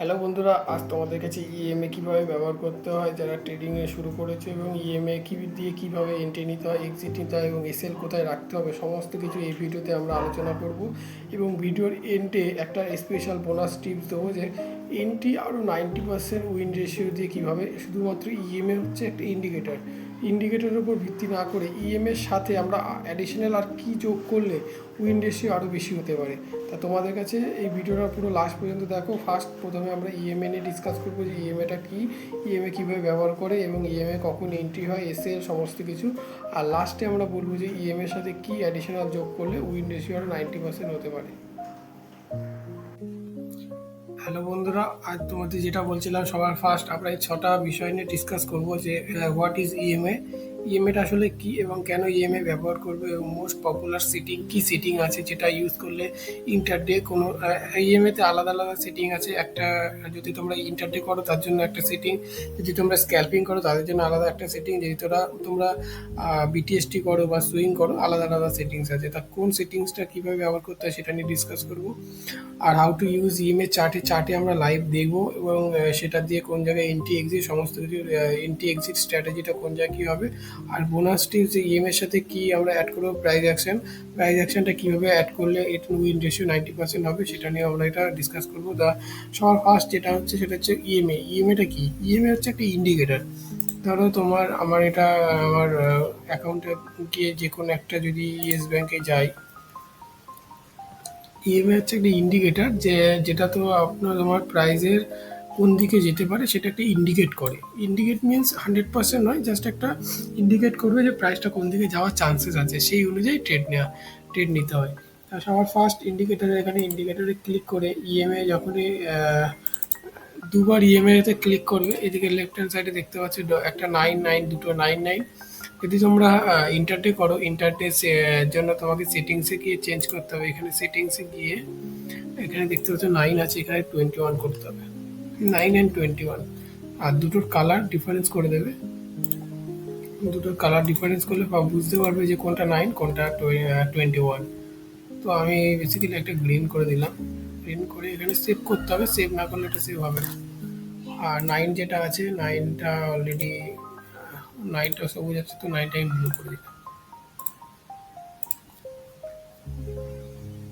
Hello বন্ধুরা, আজ তোমাদের কাছে ইএমএ কীভাবে ব্যবহার করতে হয়, যারা ট্রেডিংয়ে শুরু করেছে এবং ইএমএ কী দিয়ে কীভাবে এন্ট্রি নিতে হয় এক্সিট নিতে হয় এবং এসএল কোথায় রাখতে হবে, সমস্ত কিছু এই ভিডিওতে আমরা আলোচনা করব। এবং ভিডিওর এন্ডে একটা স্পেশাল বোনাস টিপস দেবো যে এন্ট্রি আরও নাইনটি পার্সেন্ট উইন রেশিও দিয়ে কীভাবে, শুধুমাত্র ইএমএ হচ্ছে একটা ইন্ডিকেটর ইন্ডিকেটরের উপর ভিত্তি না করে ইএমের সাথে আমরা অ্যাডিশনাল আর কী যোগ করলে উইন রেশিও আরও বেশি হতে পারে। তা তোমাদের কাছে এই ভিডিওটা পুরো লাস্ট পর্যন্ত দেখো। ফার্স্ট প্রথমে আমরা ইএমএ নিয়ে ডিসকাস করব যে ইএমএটা কী ইএমএ কীভাবে ব্যবহার করে এবং ইএমএ কখন এন্ট্রি হয় এসে সমস্ত কিছু। আর লাস্টে আমরা বলব যে ইএমএর সাথে কী অ্যাডিশনাল যোগ করলে উইন রেশিও আরও নাইনটি পার্সেন্ট হতে পারে। হ্যালো বন্ধুরা, আজ তোমাদের যেটা বলছিলাম, সবার ফার্স্ট আমরা এই ছটা বিষয় নিয়ে ডিসকাস করব যে হোয়াট ইজ ইএমএ ইএমএটা আসলে কি এবং কেন ইএমএ ব্যবহার করবে এবং মোস্ট পপুলার সেটিং কি সেটিং আছে যেটা ইউজ করলে ইন্টারডে কোনো ইএমএতে আলাদা আলাদা সেটিং আছে। একটা, যদি তোমরা ইন্টারডে করো তার জন্য একটা সেটিং যদি তোমরা স্ক্যাল্পিং করো তাদের জন্য আলাদা একটা সেটিং যদি তোরা, তোমরা বিটিএসটি করো বা সুইং করো আলাদা আলাদা সেটিংস আছে। তা কোন সেটিংসটা কীভাবে ব্যবহার করতে হয় সেটা নিয়ে ডিসকাস করব। আর হাউ টু ইউজ ইএমএ চার্টে চার্টে আমরা লাইভ দেখব এবং সেটা দিয়ে কোন জায়গায় এন্ট্রি এক্সিট সমস্ত কিছু এন্ট্রি এক্সিট স্ট্র্যাটেজিটা কোন জায়গায় কী হবে আর বোনাস টিপস যে ইএম এর সাথে কি আমরা অ্যাড করব? প্রাইস অ্যাকশন প্রাইস অ্যাকশনটা কীভাবে অ্যাড করলে এর উইন রেশিও নাইনটি পার্সেন্ট হবে সেটা নিয়ে আমরা এটা ডিসকাস করব। দা সবার ফার্স্ট যেটা হচ্ছে সেটা হচ্ছে ইএমএ ইএমএটা কি? ইএমএ হচ্ছে একটা ইন্ডিকেটার ধরো তোমার আমার এটা, আমার অ্যাকাউন্টে গিয়ে যে কোনো একটা যদি ইয়েস ব্যাংকে যাই ইএমআই হচ্ছে একটা ইন্ডিকেটার যে, যেটা তো আপনার তোমার প্রাইজের কোন দিকে যেতে পারে সেটা একটা ইন্ডিকেট করে। ইন্ডিকেট মিনস হান্ড্রেড পার্সেন্ট নয় জাস্ট একটা ইন্ডিকেট করবে যে প্রাইসটা কোন দিকে যাওয়ার চান্সেস আছে সেই অনুযায়ী ট্রেড নেওয়া ট্রেড নিতে হয়। সবার ফার্স্ট ইন্ডিকেটার এখানে ইন্ডিকেটরে ক্লিক করে ইএমআই যখনই আহ, দুবার ইএমআইতে ক্লিক করবে এদিকে লেফট হ্যান্ড সাইডে দেখতে পাচ্ছি একটা নাইন নাইন দুটো নাইন নাইন যদি তোমরা ইন্টারডে করো ইন্টারডে জন্য তোমাকে সেটিংসে গিয়ে চেঞ্জ করতে হবে। এখানে সেটিংসে গিয়ে এখানে দেখতে পাচ্ছ নাইন আছে এখানে টোয়েন্টি ওয়ান করতে হবে। নাইন অ্যান্ড টোয়েন্টি ওয়ান আর দুটোর কালার ডিফারেন্স করে দেবে। দুটোর কালার ডিফারেন্স করলে বুঝতে পারবে যে কোনটা নাইন কোনটা টোয়েন্টি ওয়ান তো আমি বেসিক্যালি একটা গ্রিন করে দিলাম। গ্রিন করে এখানে সেভ করতে হবে। সেভ না করলে এটা সেভ হবে না। আর নাইন যেটা আছে নাইনটা অলরেডি নাইনটা সবুজ আছে, তো নাইনটা আমি ব্লু করে দিলাম।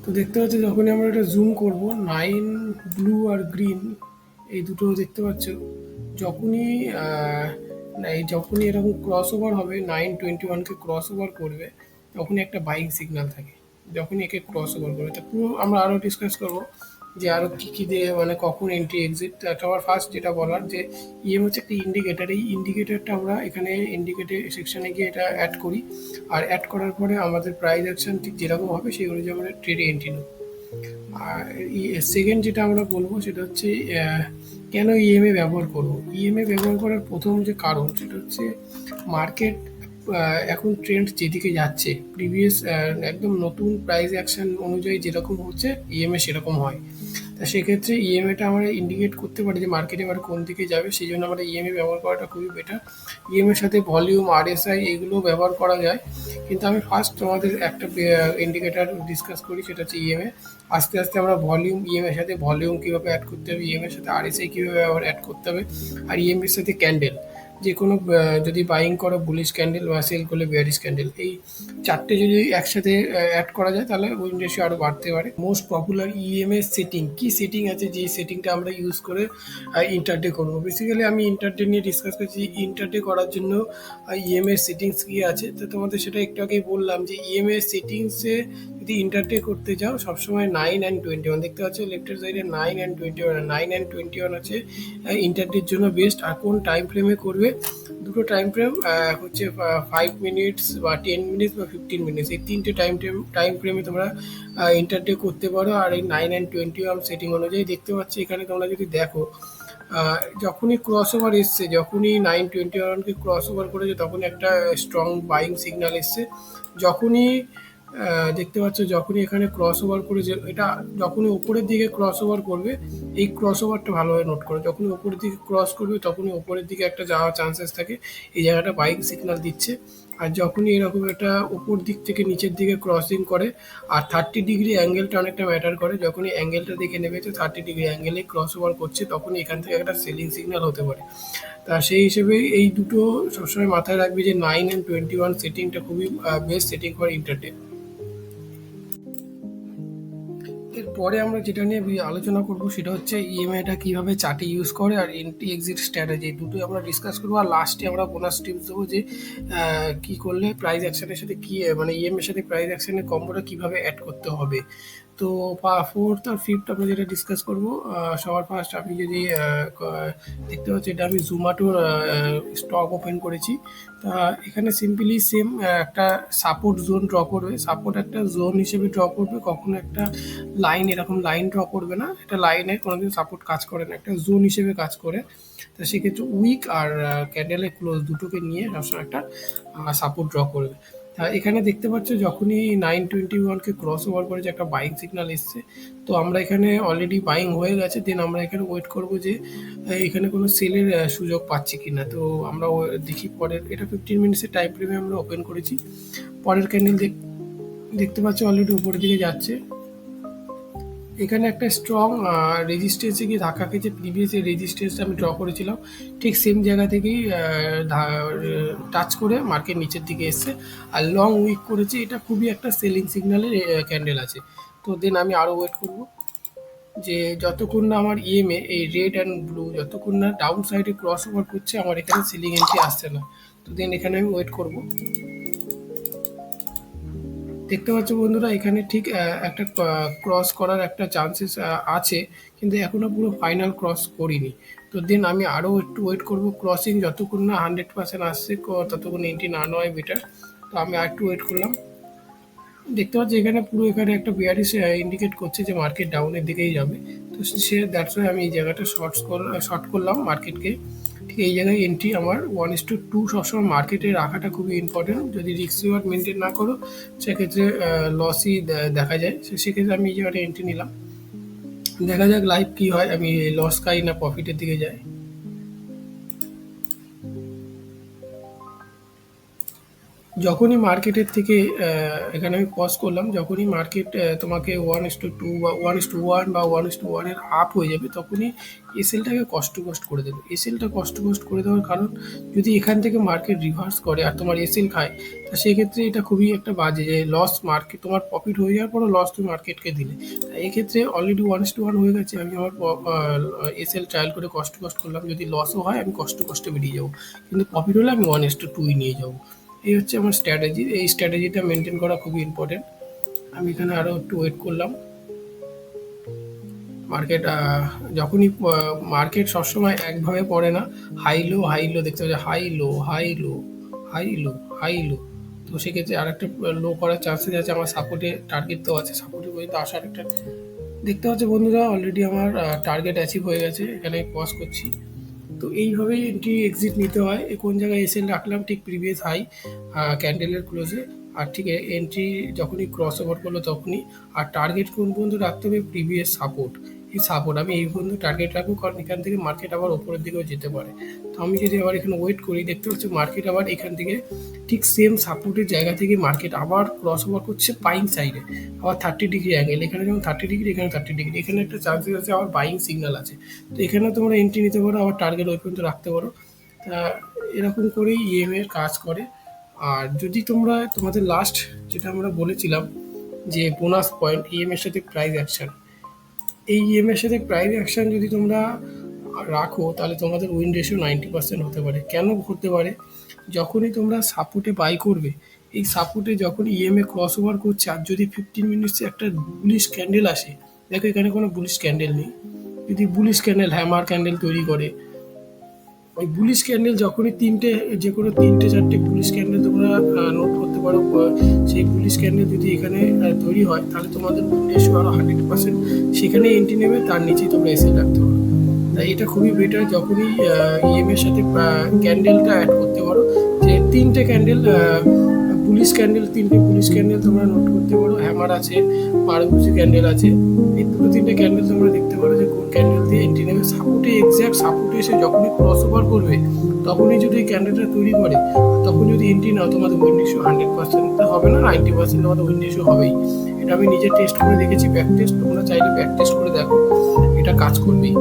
তো দেখতে পাচ্ছি যখনই আমরা এটা জুম করব নাইন ব্লু আর গ্রিন এই দুটো দেখতে পাচ্ছ। যখনই এই যখনই এরকম ক্রস ওভার হবে নাইন টোয়েন্টি ওয়ানকে ক্রস ওভার করবে, তখনই একটা বাইক সিগন্যাল থাকে। যখনই একে ক্রস ওভার করবে। তা পুরো আমরা আরও ডিসকাস করব যে আরও কী কী দিয়ে মানে কখন এন্ট্রি এক্সিট আমার ফার্স্ট যেটা বলার যে ইএম হচ্ছে একটা ইন্ডিকেটার এই ইন্ডিকেটারটা আমরা এখানে ইন্ডিকেটর সেকশানে গিয়ে এটা অ্যাড করি। আর অ্যাড করার পরে আমাদের প্রাইস অ্যাকশন ঠিক যেরকম হবে, সেই অনুযায়ী আমরা ট্রেডে এন্ট্রি নেব। আর সেকেন্ড যেটা আমরা বলব সেটা হচ্ছে কেন ইএমএ ব্যবহার করব? ইএমএ ব্যবহার করার প্রথম যে কারণ সেটা হচ্ছে মার্কেট এখন ট্রেন্ড যেদিকে যাচ্ছে প্রিভিয়াস একদম নতুন প্রাইস অ্যাকশন অনুযায়ী যেরকম হচ্ছে ইএমএ সেরকম হয়। তা সেক্ষেত্রে ইএমএটা আমরা ইন্ডিকেট করতে পারি যে মার্কেট এবার কোন দিকে যাবে, সেই জন্য আমরা ইএমএ ব্যবহার করাটা খুবই বেটার ইএমএর সাথে ভলিউম আরএসআই এগুলো ব্যবহার করা যায়। কিন্তু আমি ফার্স্ট তোমাদের একটা ইন্ডিকেটার ডিসকাস করি, সেটা হচ্ছে ইএমএ আস্তে আস্তে আমরা ভলিউম ইএমএর সাথে ভলিউম কীভাবে অ্যাড করতে হবে ইএমএর সাথে আরএসআই কীভাবে অ্যাড করতে হবে, আর ইএমএর সাথে ক্যান্ডেল যে কোনো যদি বাইং করো বুলিশ ক্যান্ডেল বা সেল করলে বিয়ারিশ ক্যান্ডেল এই চারটে যদি একসাথে অ্যাড করা যায়, তাহলে উইন রেশিও আরও বাড়তে পারে। মোস্ট পপুলার ইএমএ সেটিং কি সেটিং আছে? যে সেটিংটা আমরা ইউজ করে ইন্টারডে করব। বেসিক্যালি আমি ইন্টারডে নিয়ে ডিসকাস করছি। ইন্টারডে করার জন্য ইএমএ সেটিংস কি আছে? তো তোমাদের সেটা একটু আগেই বললাম যে ইএমএ সেটিংসে যদি ইন্টারডে করতে যাও, সবসময় নাইন অ্যান্ড টোয়েন্টি ওয়ান দেখতে পাচ্ছ লেফটের সাইডে nine and twenty one nine and twenty one আছে। ইন্টারডের জন্য বেস্ট আর কোন টাইম ফ্রেমে করবে? দুটো টাইম ফ্রেম হচ্ছে ফাইভ মিনিটস বা টেন মিনিটস বা ফিফটিন মিনিটস এই তিনটে টাইম ফ্রেম টাইম ফ্রেমে তোমরা ইন্টারডে করতে পারো। আর এই nine and twenty one setting অনুযায়ী দেখতে পাচ্ছ, এখানে তোমরা যদি দেখো যখনই ক্রস ওভার এসছে, যখনই নাইন টোয়েন্টি ওয়ানকে ক্রস ওভার করেছে, তখনই একটা স্ট্রং বাইং সিগন্যাল এসছে। যখনই দেখতে পাচ্ছ যখনই এখানে ক্রস ওভার করে যে এটা যখনই উপরের দিকে ক্রস ওভার করবে, এই ক্রস ওভারটা ভালোভাবে নোট করো। যখনই উপরের দিকে ক্রস করবে, তখনই উপরের দিকে একটা যাওয়ার চান্সেস থাকে। এই জায়গাটা বাইক সিগনাল দিচ্ছে। আর যখনই এরকম একটা উপর দিক থেকে নিচের দিকে ক্রসিং করে, আর থার্টি ডিগ্রি অ্যাঙ্গেলটা অনেকটা ম্যাটার করে, যখনই অ্যাঙ্গেলটা দেখে নেবে যে থার্টি ডিগ্রি অ্যাঙ্গেলে ক্রস ওভার করছে, তখনই এখান থেকে একটা সেলিং সিগন্যাল হতে পারে। তা সেই হিসেবে এই দুটো সবসময় মাথায় রাখবে যে নাইন অ্যান্ড টোয়েন্টি ওয়ান সেটিংটা খুবই বেস্ট সেটিং ফর ইন্টারটেন এরপরে আমরা যেটা নিয়ে আলোচনা করব সেটা হচ্ছে ইএমআইটা কীভাবে চার্টে ইউজ করে আর এন্ট্রি এক্সিট স্ট্র্যাটেজি দুটোই আমরা ডিসকাস করব। আর লাস্টে আমরা বোনাস টিপস দেবো যে কী করলে প্রাইস অ্যাকশনের সাথে কী মানে ইএমআই এর সাথে প্রাইস অ্যাকশনের কম্বোটা কীভাবে অ্যাড করতে হবে। তো ফোর্থ আর ফিফথ আমরা যেটা ডিসকাস করব সবার ফার্স্ট আমি যদি দেখতে পাচ্ছি এটা আমি জুমাটোর স্টক ওপেন করেছি। তা এখানে সিম্পলি সেম একটা সাপোর্ট জোন ড্র করবে। সাপোর্ট একটা জোন হিসেবে ড্র করবে, কখনো একটা লাইন এরকম লাইন ড্র করবে না। এটা লাইনে কোনোদিন সাপোর্ট কাজ করে না, একটা জোন হিসেবে কাজ করে। তো সেক্ষেত্রে উইক আর ক্যান্ডেলের ক্লোজ দুটোকে নিয়ে সবসময় একটা সাপোর্ট ড্র করবে। এখানে দেখতে পাচ্ছ যখনই নাইন টোয়েন্টি ওয়ানকে ক্রস ওভার করে যে একটা বাইং সিগনাল এসছে, তো আমরা এখানে অলরেডি বাইং হয়ে গেছে দেন আমরা এখানে ওয়েট করব যে এখানে কোনো সেলের সুযোগ পাচ্ছি কি না তো আমরা দেখি পরের, এটা ফিফটিন মিনিটসের টাইম ফ্রেমে আমরা ওপেন করেছি। পরের ক্যান্ডেল দেখতে পাচ্ছ অলরেডি উপরের দিকে যাচ্ছে। এখানে একটা স্ট্রং রেজিস্ট্যান্সে গিয়ে ধাক্কা খেয়েছে। প্রিভিয়াস যে রেজিস্ট্যান্সটা আমি ড্র করেছিলাম। ঠিক সেম জায়গা থেকেই টাচ করে মার্কেট নিচের দিকে এসছে। আর লং উইক করেছে, এটা খুবই একটা সেলিং সিগন্যালের ক্যান্ডেল আছে। তো দেন আমি আরও ওয়েট করব যে যতক্ষণ না আমার ইএমএ এই রেড অ্যান্ড ব্লু যতক্ষণ না ডাউন সাইডে ক্রস ওভার করছে, আমার এখানে সিলিং এন্ট্রি আসছে না। তো দেন এখানে আমি ওয়েট করব। দেখতে পাচ্ছ বন্ধুরা, এখানে ঠিক একটা ক্রস করার একটা চান্সেস আছে, কিন্তু এখনও পুরো ফাইনাল ক্রস করিনি। তো দেন আমি আরও একটু ওয়েট করব ক্রসিং যতক্ষণ না হান্ড্রেড পার্সেন্ট আসছে ততক্ষণ এন্ট্রি না নেওয়াই বেটার তো আমি আর একটু ওয়েট করলাম। দেখতে পাচ্ছি এখানে পুরো এখানে একটা বিয়ারিস ইন্ডিকেট করছে যে মার্কেট ডাউনের দিকেই যাবে। তো সে দ্যাটস ওয়াই আমি এই জায়গাটা শর্টস কর শর্ট করলাম মার্কেটকে এই জায়গায় এন্ট্রি আমার ওয়ান ইস টু টু সবসময় মার্কেটে রাখাটা খুবই ইম্পর্টেন্ট যদি রিক্স রিওয়ার্ড মেনটেন না করো, সেক্ষেত্রে লসই দেখা যায়। সেক্ষেত্রে আমি এই জায়গাটা এন্ট্রি নিলাম। দেখা যাক লাইফ কী হয়, আমি লস খাই না প্রফিটের দিকে যাই। যখনই মার্কেটের থেকে এখানে আমি পজ করলাম, যখনই মার্কেট তোমাকে ওয়ান ইস টু টু বা ওয়ান ইস টু ওয়ান বা ওয়ান ইস টু ওয়ানের আপ হয়ে যাবে, তখনই এসএলটাকে কষ্ট কষ্ট করে দেবে। এসএলটা কষ্ট কষ্ট করে দেওয়ার কারণ, যদি এখান থেকে মার্কেট রিভার্স করে আর তোমার এসএল খায়, তা সেক্ষেত্রে এটা খুবই একটা বাজে যে লস মার্কেট তোমার প্রফিট হয়ে যাওয়ার পরও লস তুমি মার্কেটকে দিলে। এক্ষেত্রে already one is to one হয়ে গেছে, আমি আমার এসএল ট্রায়াল করে কষ্ট কষ্ট করলাম, যদি লসও হয়, আমি কষ্ট কষ্টে বেরিয়ে যাব। কিন্তু প্রফিট হলে আমি ওয়ান ইস টু টুই নিয়ে যাব। এই হচ্ছে আমার স্ট্র্যাটেজি এই স্ট্র্যাটেজিটা মেনটেন করা খুবই ইম্পর্টেন্ট আমি এখানে আরও একটু ওয়েট করলাম। মার্কেট যখনই মার্কেট সবসময় একভাবে পড়ে না। হাই লো হাই লো দেখতে পাচ্ছি high low high low high low high low তো সেক্ষেত্রে আর একটা লো করার চান্সেস আছে। আমার সাপোর্টে টার্গেট তো আছে। সাপোর্টে পর্যন্ত আসার একটা দেখতে পাচ্ছ বন্ধুরা অলরেডি আমার টার্গেট অ্যাচিভ হয়ে গেছে। এখানে পজ করছি। তো এইভাবেই এন্ট্রি এক্সিট নিতে হয়। কোন জায়গায় এসে রাখলাম, ঠিক প্রিভিয়াস হাই ক্যান্ডেলের ক্লোজে আর ঠিক এন্ট্রি যখনই ক্রস ওভার করল তখনই। আর টার্গেট কোন পর্যন্ত রাখতে হবে প্রিভিয়াস সাপোর্ট সাপোর্ট, আমি এই পর্যন্ত টার্গেট রাখব কারণ এখান থেকে মার্কেট আবার ওপরের দিকেও যেতে পারে। তো আমি যদি আবার এখানে ওয়েট করি, দেখতে পাচ্ছি মার্কেট আবার এখান থেকে ঠিক সেম সাপোর্টের জায়গা থেকে মার্কেট আবার ক্রস ওভার করছে বাইং সাইডে আবার থার্টি ডিগ্রি অ্যাঙ্গেল এখানে যেমন থার্টি ডিগ্রি এখানে থার্টি ডিগ্রি এখানে একটা চান্সেস আছে আবার বাইং সিগন্যাল আছে। তো এখানে তোমরা এন্ট্রি নিতে পারো, আবার টার্গেট ওই পর্যন্ত রাখতে পারো। এরকম করেই ইএম এর কাজ করে। আর যদি তোমরা তোমাদের লাস্ট যেটা আমরা বলেছিলাম যে বোনাস পয়েন্ট ইএম এর সাথে প্রাইস অ্যাকশন এই ইএম এর সাথে প্রাইস অ্যাকশন যদি তোমরা রাখো, তাহলে তোমাদের উইন রেশিও নাইনটি পার্সেন্ট হতে পারে। কেন হতে পারে? যখনই তোমরা সাপোর্টে বাই করবে, এই সাপোর্টে যখন ইএমএ ক্রস ওভার করছে, আর যদি ফিফটিন মিনিটসে একটা বুলিশ ক্যান্ডেল আসে, দেখো এখানে কোনো বুলিশ ক্যান্ডেল নেই। যদি বুলিশ ক্যান্ডেল হ্যামার ক্যান্ডেল তৈরি করে ওই বুলিশ ক্যান্ডেল যখনই তিনটে, যে কোনো তিনটে, চারটে পুলিশ ক্যান্ডেল তোমরা নোট করতে পারো সেই পুলিশ ক্যান্ডেল যদি এখানে তৈরি হয়, তাহলে তোমাদের রেশিও আরও হান্ড্রেড পার্সেন্ট সেখানে এন্ট্রি নেবে, তার নিচেই তোমরা এসে রাখতে পারো। তাই এটা খুবই বেটার যখনই ইএম এর সাথে ক্যান্ডেলটা অ্যাড করতে পারো, যে তিনটে ক্যান্ডেল পুলিশ ক্যান্ডেল, তিনটে পুলিশ ক্যান্ডেল তোমরা নোট করতে পারো হ্যামার আছে মারুগুজি ক্যান্ডেল আছে, এই দুটো তিনটে ক্যান্ডেল তোমরা দেখতে পারো। এক্স্যাক্ট সাপোর্টে এসে যখনই ক্রস ওভার করবে, তখনই যদি এই ক্যান্ডেলটা তৈরি করে, তখন যদি এন্ট্রি নাও, তোমাদের উইন ইস্যু হান্ড্রেড পার্সেন্ট হবে না নাইনটি পার্সেন্ট তোমাদের উইন ইস্যু হবেই। এটা আমি নিজে টেস্ট করে দেখেছি ব্যাক টেস্ট তোমরা চাইলে ব্যাক টেস্ট করে দেখো, এটা কাজ করবেই।